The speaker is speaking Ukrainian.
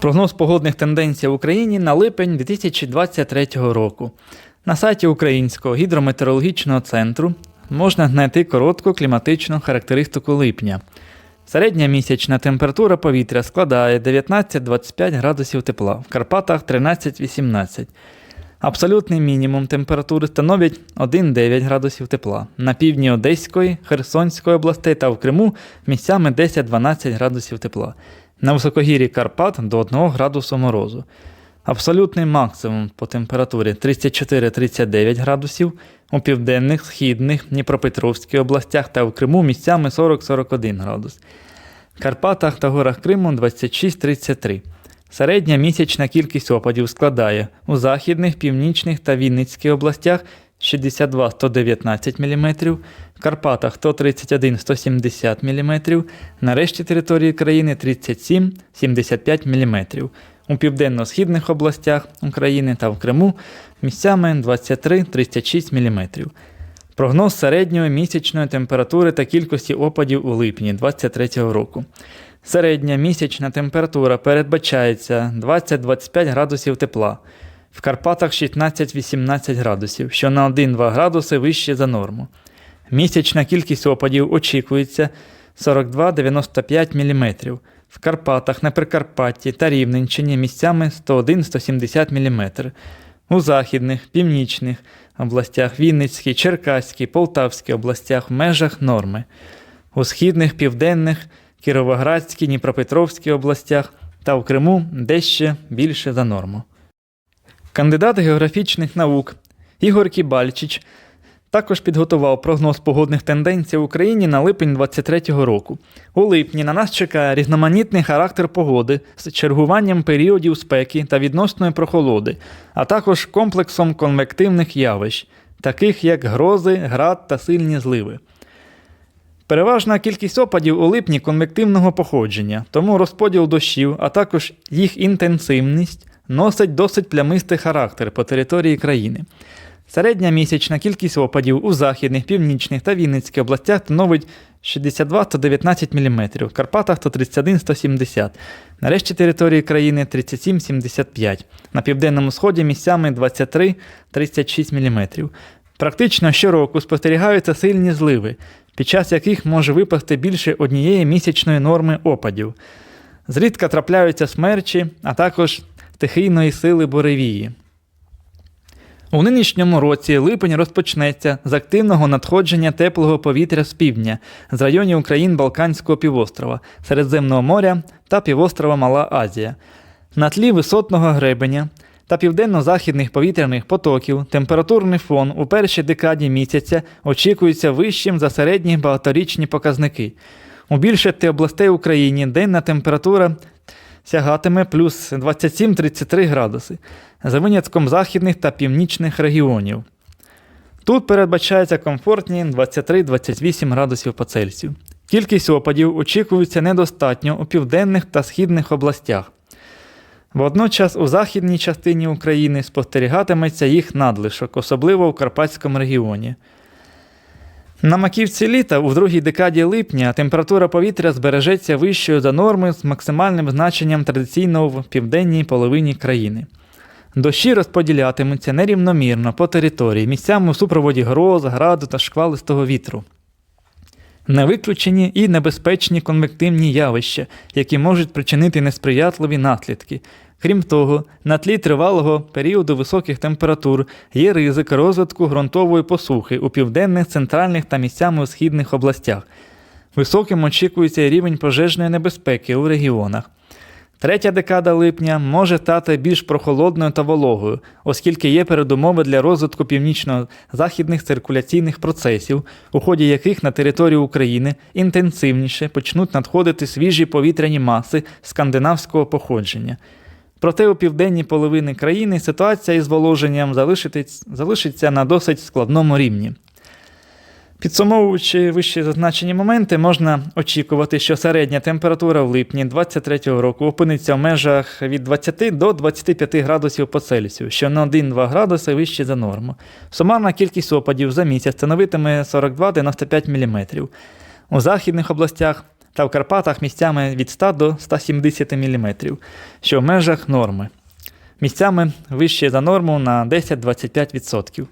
Прогноз погодних тенденцій в Україні на липень 2023 року. На сайті Українського гідрометеорологічного центру можна знайти коротку кліматичну характеристику липня. Середня місячна температура повітря складає 19-25 градусів тепла, в Карпатах 13-18. Абсолютний мінімум температури становить 1,9 градусів тепла. На півдні Одеської, Херсонської областей та в Криму місцями 10-12 градусів тепла. На високогір'ї Карпат до 1 градусу морозу. Абсолютний максимум по температурі 34-39 градусів, у південних, східних, Дніпропетровській областях та в Криму місцями 40-41 градус. В Карпатах та горах Криму 26-33. Середня місячна кількість опадів складає у західних, північних та Вінницьких областях 62-119 мм, в Карпатах 131-170 мм, на решті території країни 37-75 мм. У південно-східних областях України та в Криму місцями 23-36 мм. Прогноз середньої місячної температури та кількості опадів у липні 2023 року. Середня місячна температура передбачається 20-25 градусів тепла. В Карпатах 16-18 градусів, що на 1-2 градуси вище за норму. Місячна кількість опадів очікується 42-95 мм. В Карпатах, на Прикарпатті та Рівненщині місцями 101-170 мм. У західних, північних областях Вінницькій, Черкаській, Полтавській областях в межах норми. У східних, південних, Кіровоградській, Дніпропетровській областях та в Криму дещо більше за норму. Кандидат географічних наук Ігор Кібальчич також підготував прогноз погодних тенденцій в Україні на липень 2023 року. У липні на нас чекає різноманітний характер погоди з чергуванням періодів спеки та відносної прохолоди, а також комплексом конвективних явищ, таких як грози, град та сильні зливи. Переважна кількість опадів у липні конвективного походження, тому розподіл дощів, а також їх інтенсивність носить досить плямистий характер по території країни. Середня місячна кількість опадів у західних, північних та Вінницьких областях становить 62-119 мм, в Карпатах 131-170 на решті території країни 37-75, на південному сході місцями 23-36 мм. Практично щороку спостерігаються сильні зливи, під час яких може випасти більше однієї місячної норми опадів. Зрідка трапляються смерчі, а також стихійної сили буревії. У нинішньому році липень розпочнеться з активного надходження теплого повітря з півдня з районів України Балканського півострова, Середземного моря та півострова Мала Азія. На тлі висотного гребеня та південно-західних повітряних потоків температурний фон у першій декаді місяця очікується вищим за середні багаторічні показники. У більшості областей України денна температура сягатиме плюс 27-33 градуси, за винятком західних та північних регіонів. Тут передбачається комфортні 23-28 градусів по Цельсію. Кількість опадів очікується недостатньо у південних та східних областях. Водночас у західній частині України спостерігатиметься їх надлишок, особливо у Карпатському регіоні. На маківці літа у другій декаді липня температура повітря збережеться вищою за норми з максимальним значенням традиційно в південній половині країни. Дощі розподілятимуться нерівномірно по території, місцями у супроводі гроз, граду та шквалистого вітру. Не виключені і небезпечні конвективні явища, які можуть причинити несприятливі наслідки. Крім того, на тлі тривалого періоду високих температур є ризик розвитку ґрунтової посухи у південних, центральних та місцями у східних областях. Високим очікується рівень пожежної небезпеки у регіонах. Третя декада липня може стати більш прохолодною та вологою, оскільки є передумови для розвитку північно-західних циркуляційних процесів, у ході яких на територію України інтенсивніше почнуть надходити свіжі повітряні маси скандинавського походження. Проте у південній половині країни ситуація із воложенням залишиться на досить складному рівні. Підсумовуючи вище зазначені моменти, можна очікувати, що середня температура в липні 2023 року опиниться в межах від 20 до 25 градусів по Цельсію, що на 1-2 градуси вище за норму. Сумарна кількість опадів за місяць становитиме 42-95 мм. У західних областях та в Карпатах місцями від 100 до 170 мм, що в межах норми. Місцями вище за норму на 10-25%.